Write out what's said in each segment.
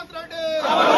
Prashanth Reddy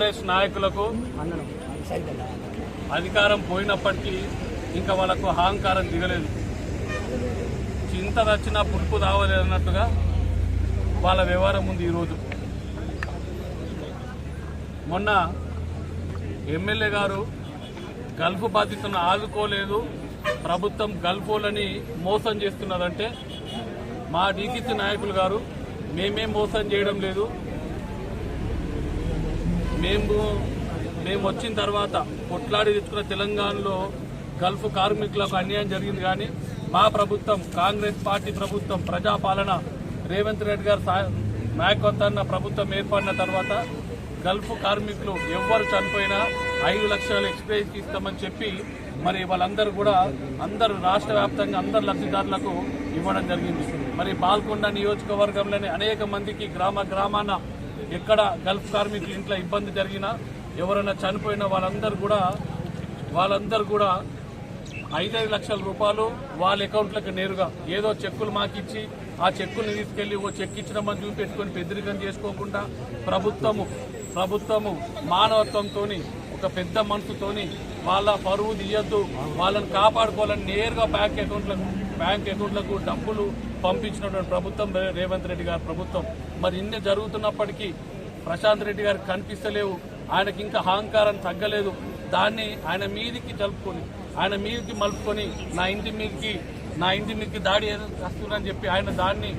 TRS నాయకులకు అధికారం పోయినప్పటికీ ఇంకా వాళ్ళకు అహంకారం దిగలేదు. చింత దచ్చినా పులుపు దావలేదు అన్నట్టుగా వాళ్ళ వ్యవహారం ఉంది ఈరోజు. మొన్న ఎమ్మెల్యే గారు గల్ఫ్ బాధితులను ఆదుకోలేదు ప్రభుత్వం గల్ఫోలని మోసం చేస్తున్నదంటే మా డీసీసీ నాయకులు గారు మేమేం మోసం చేయడం లేదు మేము మేము వచ్చిన తర్వాత కొట్లాడి తెచ్చుకున్న తెలంగాణలో గల్ఫ్ కార్మికులకు అన్యాయం జరిగింది కానీ మా ప్రభుత్వం కాంగ్రెస్ పార్టీ ప్రభుత్వం ప్రజాపాలన రేవంత్ రెడ్డి గారు నాయకత్వాన్న ప్రభుత్వం ఏర్పడిన తర్వాత గల్ఫ్ కార్మికులు ఎవ్వరు చనిపోయినా ఐదు లక్షలు ఎక్స్ప్రెస్ ఇస్తామని చెప్పి మరి వాళ్ళందరూ కూడా అందరు రాష్ట్ర వ్యాప్తంగా అందరు లబ్ధిదారులకు ఇవ్వడం జరిగింది. మరి పాల్కొండ నియోజకవర్గంలోని అనేక మందికి గ్రామ గ్రామాన ఎక్కడ గల్ఫ్ కార్మికులు ఇంట్లో ఇబ్బంది జరిగినా ఎవరైనా చనిపోయినా వాళ్ళందరూ కూడా వాళ్ళందరూ కూడా ఐదైదు లక్షల రూపాయలు వాళ్ళ అకౌంట్లకు నేరుగా ఏదో చెక్కులు మాకిచ్చి ఆ చెక్కుని తీసుకెళ్ళి ఓ చెక్ ఇచ్చినామని చూపెట్టుకొని పెద్దరికం చేసుకోకుండా ప్రభుత్వము ప్రభుత్వము మానవత్వంతో ఒక పెద్ద మనసుతోని వాళ్ళ పరువు తీయద్దు వాళ్ళని కాపాడుకోవాలని నేరుగా బ్యాంక్ అకౌంట్లకు బ్యాంక్ అకౌంట్లకు డబ్బులు పంపించినటువంటి ప్రభుత్వం రేవంత్ రెడ్డి గారి ప్రభుత్వం. మరి ఇన్ని జరుగుతున్నప్పటికీ ప్రశాంత్ రెడ్డి గారికి కనిపిస్తలేవు. ఆయనకి ఇంకా అహంకారం తగ్గలేదు. దాన్ని ఆయన మీదికి జలుపుకొని ఆయన మీదికి మలుపుకొని నా ఇంటి మీదకి నా ఇంటి మీదకి దాడి వస్తుందని చెప్పి ఆయన దాన్ని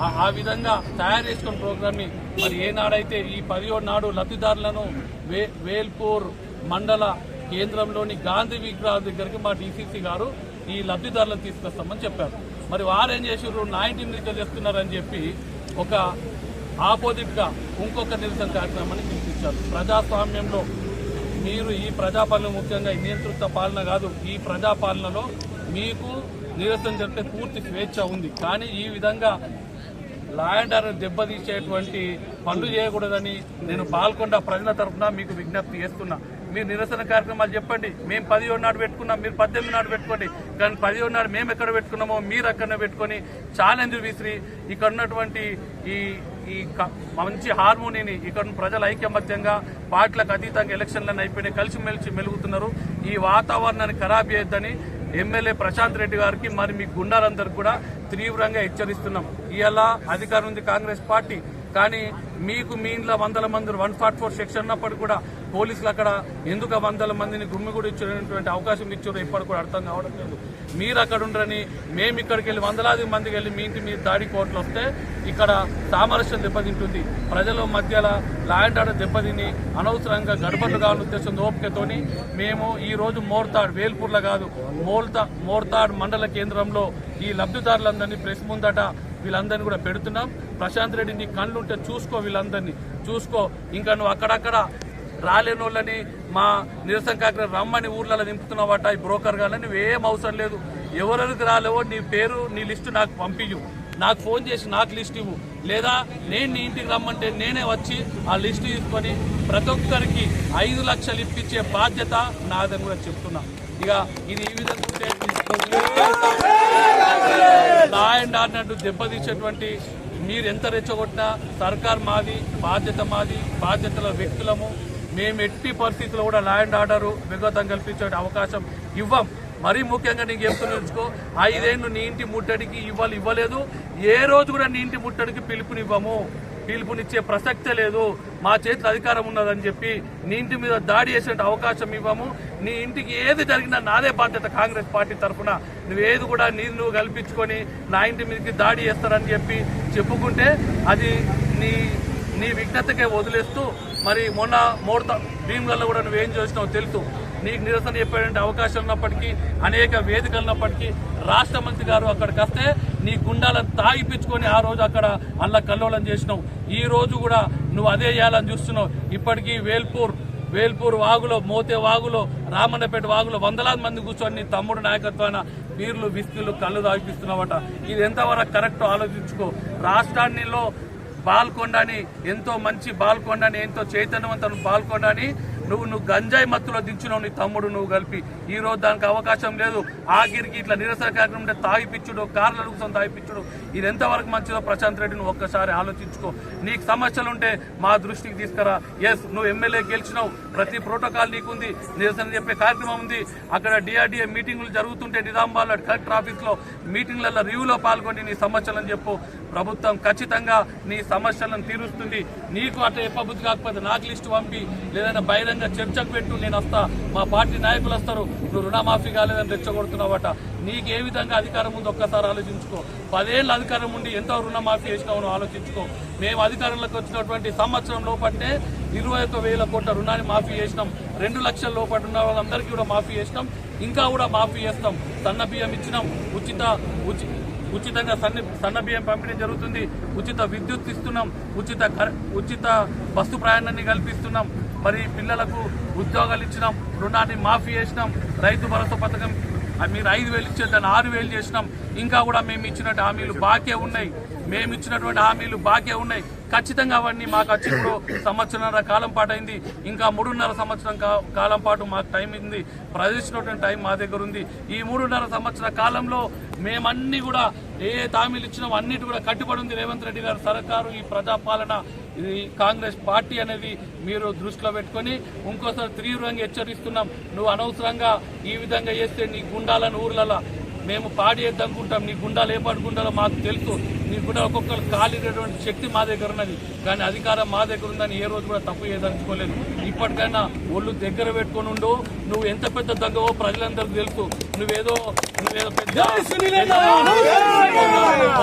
ఆ- విధంగా తయారు చేసుకున్న ప్రోగ్రామ్ని మరి ఏనాడైతే ఈ పదిహేడు నాడు లబ్ధిదారులను వే వేల్పూర్ మండల కేంద్రంలోని గాంధీ విగ్రహం దగ్గరికి మా డీసీసీ గారు ఈ లబ్ధిదారులను తీసుకొస్తామని చెప్పారు. మరి వారేం చేసారు నా ఇంటి మీదకి చేస్తున్నారని చెప్పి ఒక ఆపోజిట్గా ఇంకొక నిరసన కార్యక్రమాన్ని పిలిపించారు ప్రజాస్వామ్యంలో మీరు ఈ ప్రజాపాలన ముఖ్యంగా నియంతృత్వ పాలన కాదు ఈ ప్రజాపాలనలో మీకు నిరసన జరిపే పూర్తి స్వేచ్ఛ ఉంది. కానీ ఈ విధంగా ల్యాండ్ ఆర్డర్ దెబ్బతీసేటువంటి పనులు చేయకూడదని నేను పాల్గొండ ప్రజల తరఫున మీకు విజ్ఞప్తి చేస్తున్నా. మీరు నిరసన కార్యక్రమాలు చెప్పండి. మేము పదిహేడు నాడు పెట్టుకున్నాం మీరు పద్దెనిమిది నాడు పెట్టుకోండి. కానీ పదిహేడు నాడు మేము ఎక్కడ పెట్టుకున్నామో మీరు అక్కడ పెట్టుకొని ఛాలెంజ్ విసిరి ఇక్కడ ఉన్నటువంటి ఈ ఈ క- మంచి హార్మోనీని ఇక్కడ ప్రజల ఐక్యమత్యంగా పార్టీలకు అతీతంగా ఎలక్షన్లను అయిపోయినాయి. కలిసిమెలిసి మెలుగుతున్నారు. ఈ వాతావరణాన్ని ఖరాబ్ చేయొద్దని ఎమ్మెల్యే ప్రశాంత్ రెడ్డి గారికి మరి మీ గుండాలందరికీ కూడా తీవ్రంగా హెచ్చరిస్తున్నాం. ఇవాళ అధికారం ఉంది కాంగ్రెస్ పార్టీ. కానీ మీకు మీ ఇంట్లో వందల మంది వన్ ఫార్టీ ఫోర్ సెక్షన్ ఉన్నప్పటికీ కూడా పోలీసులు అక్కడ ఎందుకు వందల మందిని గుమ్మిగూడి ఇచ్చినటువంటి అవకాశం ఇచ్చారో ఇప్పటికి కూడా అర్థం కావడం లేదు. మీరు అక్కడ ఉండరని మేము ఇక్కడికి వెళ్ళి వందలాది మందికి వెళ్ళి మీ ఇంటి మీద దాడి కోట్లు వస్తే ఇక్కడ సామరస్యం దెబ్బతింటుంది. ప్రజల మధ్యలో ల్యాండ్ ఆర్డర్ దెబ్బతిని అనవసరంగా గడబడ్లు కావాలని ఉద్దేశం ఓపికతోని మేము ఈ రోజు మోర్తాడ్ వేల్పూర్లో కాదు మోల్తా మోర్తాడ్ మండల కేంద్రంలో ఈ లబ్ధిదారులందరినీ ప్రెస్ ముందట వీళ్ళందరినీ కూడా పెడుతున్నాం. ప్రశాంత్ రెడ్డి నీ కళ్ళు ఉంటే చూసుకో వీళ్ళందరినీ. చూసుకో ఇంకా నువ్వు అక్కడక్కడ రాలేని వాళ్ళని మా నిరసన కాకర రమ్మని ఊర్లలో నింపుతున్నావట ఈ బ్రోకర్ కానీ నువ్వేం అవసరం లేదు. ఎవరెవరికి రాలేవో నీ పేరు నీ లిస్టు నాకు పంపించు నాకు ఫోన్ చేసి నాకు లిస్ట్ ఇవ్వు. లేదా నేను నీ ఇంటికి రమ్మంటే నేనే వచ్చి ఆ లిస్ట్ తీసుకొని ప్రతి ఒక్కరికి ఐదు లక్షలు ఇప్పించే బాధ్యత నాదని కూడా చెప్తున్నా. ఇక ఇది ఈ విధంగా లా అండ్ ఆర్డర్ దెబ్బతీసేటువంటి మీరు ఎంత రెచ్చగొట్టినా సర్కార్ మాది బాధ్యత మాది బాధ్యతల వ్యక్తులము. మేము ఎట్టి పరిస్థితుల్లో కూడా లా అండ్ ఆర్డర్ విగతం కల్పించే అవకాశం ఇవ్వం. మరీ ముఖ్యంగా నీకు చెప్తున్నో ఐదేళ్ళు నీ ఇంటి ముట్టడికి ఇవ్వాలి ఇవ్వలేదు. ఏ రోజు కూడా నీ ఇంటి ముట్టడికి పిలుపునివ్వము. పిలుపునిచ్చే ప్రసక్తే లేదు. మా చేతిలో అధికారం ఉన్నదని చెప్పి నీ ఇంటి మీద దాడి చేసే అవకాశం ఇవ్వము. నీ ఇంటికి ఏది జరిగినా నాదే బాధ్యత కాంగ్రెస్ పార్టీ తరఫున. నువ్వేది కూడా నీరు నువ్వు కల్పించుకొని నా ఇంటి మీదకి దాడి చేస్తారని చెప్పి చెప్పుకుంటే అది నీ నీ విఘ్నతకే వదిలేస్తూ మరి మొన్న మూడత భీమ్లలో కూడా నువ్వేం చేసినావు తెలుసు. నీకు నిరసన చెప్పేటువంటి అవకాశం ఉన్నప్పటికీ అనేక వేదికలు ఉన్నప్పటికీ రాష్ట్ర మంత్రి గారు అక్కడికి వస్తే నీ గుండాలను తాగిపించుకొని ఆ రోజు అక్కడ అల్ల కల్లోలం చేసినావు. ఈ రోజు కూడా నువ్వు అదే చేయాలని చూస్తున్నావు. ఇప్పటికీ వేల్పూర్ వేల్పూర్ వాగులో మోతే వాగులో రామన్నపేట వాగులో వందలాది మంది కూర్చొని తమ్ముడు నాయకత్వాన బీర్లు విస్కీలు కళ్ళు తాగిపిస్తున్నావట. ఇది ఎంతవరకు కరెక్ట్ ఆలోచించుకో. రాష్ట్రాన్నిలో బాల్కొండని ఎంతో మంచి బాల్కొండని ఎంతో చైతన్యవంతం బాల్కొండని నువ్వు నువ్వు గంజాయి మత్తులో దించినావు నీ తమ్ముడు నువ్వు కలిపి. ఈ రోజు దానికి అవకాశం లేదు. ఆఖరికి ఇట్లా నిరసన కార్యక్రమం ఉంటే తాగిపిచ్చుడు కార్లు అడుగుతాం తాగిపిచ్చుడు ఇది ఎంతవరకు మంచిదో ప్రశాంత్ రెడ్డి నువ్వు ఒక్కసారి ఆలోచించుకో. నీకు సమస్యలు ఉంటే మా దృష్టికి తీసుకురా. ఎస్ నువ్వు ఎమ్మెల్యే గెలిచినావు. ప్రతి ప్రోటోకాల్ నీకుంది. నిరసన చెప్పే కార్యక్రమం ఉంది. అక్కడ డిఆర్డీఏ మీటింగ్లు జరుగుతుంటే నిజామాబాద్ కలెక్టర్ ఆఫీస్లో మీటింగ్లలో రివ్యూలో పాల్గొని నీ సమస్యలను చెప్పు. ప్రభుత్వం ఖచ్చితంగా నీ సమస్యలను తీరుస్తుంది. నీకు అట్లా చెప్పబుద్ధి కాకపోతే నాకు లిస్టు పంపి. లేదంటే బహిరంగ చర్చకు పెట్టు నేను వస్తా. మా పార్టీ నాయకులు వస్తారు. నువ్వు రుణమాఫీ కాలేదని రెచ్చగొడుతున్నావట. నీకు ఏ విధంగా అధికారం ఉందో ఒక్కసారి ఆలోచించుకో. పదేళ్ళ అధికారం ఉండి ఎంత రుణమాఫీ చేసినావు ఆలోచించుకో. మేము అధికారంలోకి వచ్చినటువంటి సంవత్సరం లోపట్టే ఇరవై ఒక వేల కోట్ల రుణాన్ని మాఫీ చేసినాం. రెండు లక్షల లోపల ఉన్న వాళ్ళందరికీ కూడా మాఫీ చేసినాం. ఇంకా కూడా మాఫీ చేస్తాం. సన్న బియ్యం ఇచ్చినాం. ఉచిత ఉచిత ఉచితంగా సన్న సన్న బియ్యం పంపిణీ జరుగుతుంది. ఉచిత విద్యుత్ ఇస్తున్నాం. ఉచిత ఉచిత బస్సు ప్రయాణాన్ని కల్పిస్తున్నాం. మరి పిల్లలకు ఉద్యోగాలు ఇచ్చినాం. రుణాన్ని మాఫీ చేసినాం. రైతు భరోసా పథకం మీరు ఐదు వేలు ఇచ్చే దాన్ని ఆరు వేలు చేసినాం. ఇంకా కూడా మేము ఇచ్చినట్టు హామీలు బాకే ఉన్నాయి. మేము ఇచ్చినటువంటి హామీలు బాకే ఉన్నాయి. ఖచ్చితంగా అవన్నీ మాకు వచ్చి ఇప్పుడు సంవత్సరంన్నర కాలం పాటు అయింది. ఇంకా మూడున్నర సంవత్సరం కా- కాలం పాటు మాకు టైం ఉంది. ప్రదర్శించినటువంటి టైం మా దగ్గర ఉంది. ఈ మూడున్నర సంవత్సర కాలంలో మేమన్నీ కూడా ఏ తామీలు హామీలు అన్నిటి కూడా కట్టుబడి ఉంది. రేవంత్ రెడ్డి గారు సర్కారు ఈ ప్రజాపాలన ఇది కాంగ్రెస్ పార్టీ అనేది మీరు దృష్టిలో పెట్టుకొని ఇంకోసారి తీవ్రంగా హెచ్చరిస్తున్నాం. నువ్వు అనవసరంగా ఈ విధంగా చేస్తే నీ గుండాలను ఊర్లలో మేము పాడి అనుకుంటాం. నీ గుండాలు ఏ పాటు గుండాలో మాకు తెలుసు. నీ గుండా ఒక్కొక్కరు కాలినటువంటి శక్తి మా దగ్గర ఉన్నది. కానీ అధికారం మా దగ్గర ఉందని ఏ రోజు కూడా తప్పు చేయదలుచుకోలేదు. ఇప్పటికైనా ఒళ్ళు దగ్గర పెట్టుకొని ఉండు. నువ్వు ఎంత పెద్ద దగ్గవో ప్రజలందరికీ తెలుసు. నువ్వేదో నువ్వేదో పెద్ద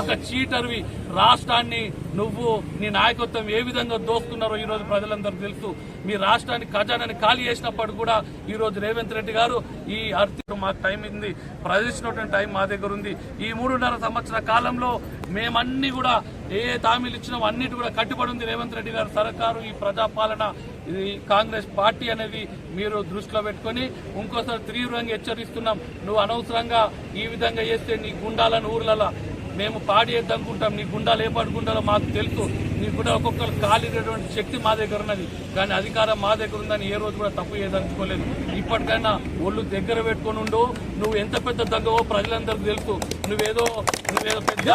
ఒక చీటర్వి. రాష్ట్రాన్ని నువ్వు నీ నాయకత్వం ఏ విధంగా దోస్తున్నారో ఈరోజు ప్రజలందరూ తెలుసు. మీ రాష్ట్రాన్ని ఖజానాన్ని ఖాళీ చేసినప్పుడు కూడా ఈరోజు రేవంత్ రెడ్డి గారు ఈ ఆర్థిక మాకు టైం ఉంది. ప్రదర్శించినటువంటి టైం మా దగ్గర ఉంది. ఈ మూడున్నర సంవత్సర కాలంలో మేమన్నీ కూడా ఏ ఏ హామీలు ఇచ్చినామో అన్నిటి కూడా కట్టుబడి ఉంది రేవంత్ రెడ్డి గారు. సర్కారు ఈ ప్రజాపాలన ఇది కాంగ్రెస్ పార్టీ అనేది మీరు దృష్టిలో పెట్టుకొని ఇంకోసారి తీవ్రంగా హెచ్చరిస్తున్నాం. నువ్వు అనవసరంగా ఈ విధంగా చేస్తే నీ గుండాలను ఊర్లలో మేము పాడి అనుకుంటాం నీ గుండాలు ఏ గుండాలో మాకు తెలుసు. నీ గుండా ఒక్కొక్కరు కాలినటువంటి శక్తి మా దగ్గర ఉన్నది. కానీ అధికారం మా దగ్గర ఉందని ఏ రోజు కూడా తప్పు చేయదలుచుకోలేదు. ఇప్పటికైనా ఒళ్ళు దగ్గర పెట్టుకొని ఉండు. నువ్వు ఎంత పెద్ద దగ్గవో ప్రజలందరికీ తెలుసు. నువ్వేదో నువ్వేదో పెద్ద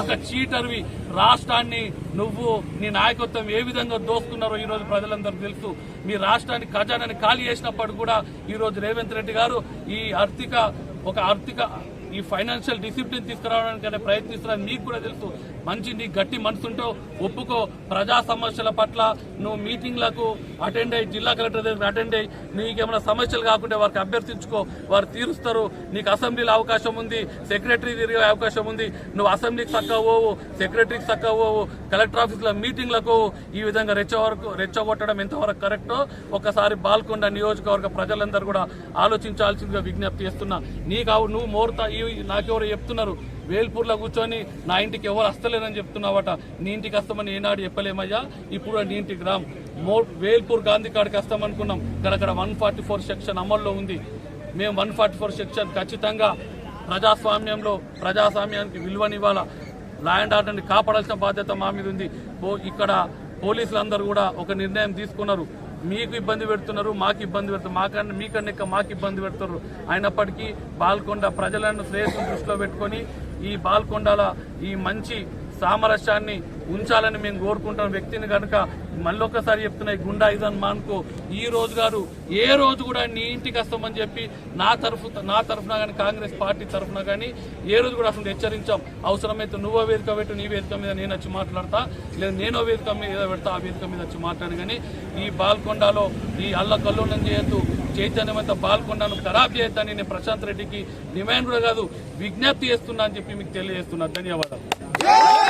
ఒక చీటర్వి. రాష్ట్రాన్ని నువ్వు నీ నాయకత్వం ఏ విధంగా దోస్తున్నారో ఈ రోజు ప్రజలందరికీ తెలుసు. మీ రాష్ట్రాన్ని ఖజానాన్ని ఖాళీ చేసినప్పుడు కూడా ఈ రోజు రేవంత్ రెడ్డి గారు ఈ ఆర్థిక ఒక ఆర్థిక ఈ ఫైనాన్షియల్ డిసిప్లిన్ తీసుకురావడానికి ప్రయత్నిస్తున్నది మీకు కూడా తెలుసు. మంచి నీ గట్టి మనసుంటో ఒప్పుకో. ప్రజా సమస్యల పట్ల నువ్వు మీటింగ్లకు అటెండ్ అయ్యి జిల్లా కలెక్టర్ దగ్గర అటెండ్ అయ్యి నీకేమైనా సమస్యలు కాకుండా వారికి అభ్యర్థించుకో. వారు తీరుస్తారు. నీకు అసెంబ్లీలో అవకాశం ఉంది. సెక్రటరీ తిరిగే అవకాశం ఉంది. నువ్వు అసెంబ్లీకి చక్కగా పోవు. సెక్రటరీకి చక్కగా పోవు. కలెక్టర్ ఆఫీస్లో మీటింగ్లకు ఈ విధంగా రెచ్చవరకు రెచ్చగొట్టడం ఎంతవరకు కరెక్టో ఒకసారి బాల్కొండ నియోజకవర్గ ప్రజలందరూ కూడా ఆలోచించాల్సిందిగా విజ్ఞప్తి చేస్తున్నా. నీకు నువ్వు మోరుతా ఈ- నాకెవరు చెప్తున్నారు వేల్పూర్లో కూర్చొని నా ఇంటికి ఎవరు వస్తలేరని చెప్తున్నావట. నీ ఇంటికి వస్తామని ఏనాడు చెప్పలేమయ్యా? ఇప్పుడు నీ ఇంటికి రామ్. మో వేల్పూర్ గాంధీ కాడికి వస్తామనుకున్నాం. ఇక్కడ అక్కడ వన్ ఫార్టీ ఫోర్ సెక్షన్ అమల్లో ఉంది. మేము వన్ ఫార్టీ ఫోర్ సెక్షన్ ఖచ్చితంగా ప్రజాస్వామ్యంలో ప్రజాస్వామ్యానికి విలువనివ్వాలా. లా అండ్ ఆర్డర్ని కాపాడాల్సిన బాధ్యత మా మీద ఉంది. ఇక్కడ పోలీసులందరూ కూడా ఒక నిర్ణయం తీసుకున్నారు. మీకు ఇబ్బంది పెడుతున్నారు మాకు ఇబ్బంది పెడుతున్నారు మాకన్నా మీకన్నా మాకు ఇబ్బంది పెడుతున్నారు. అయినప్పటికీ బాల్కొండ ప్రజలను శ్రేయస్సును దృష్టిలో పెట్టుకొని ఈ బాల్కొండల ఈ మంచి సామరస్యాన్ని ఉంచాలని మేము కోరుకుంటున్న వ్యక్తిని కనుక మళ్ళొక్కసారి చెప్తున్నా గుండా ఇదన్ మాన్కో ఈ రోజు గారు ఏ రోజు కూడా నీ ఇంటికి వస్తామని చెప్పి నా తరఫు నా తరఫున కానీ కాంగ్రెస్ పార్టీ తరఫున కానీ ఏ రోజు కూడా అసలు హెచ్చరించాం. అవసరమైతే నువ్వో వేదిక పెట్టు నీ వేదిక మీద నేను వచ్చి మాట్లాడతా. లేదా నేనో వేదిక మీద పెడతా ఆ వేదిక మీద వచ్చి మాట్లాడు కానీ ఈ బాల్కొండలో ఈ అల్ల కల్లోలం చేయొద్దు చైతన్యవంత బాల్కొండను ఖరాబ్ చేయొద్దని నేను ప్రశాంత్ రెడ్డికి డిమాండ్ కూడా కాదు విజ్ఞప్తి చేస్తున్నా అని చెప్పి మీకు తెలియజేస్తున్నా. ధన్యవాదాలు.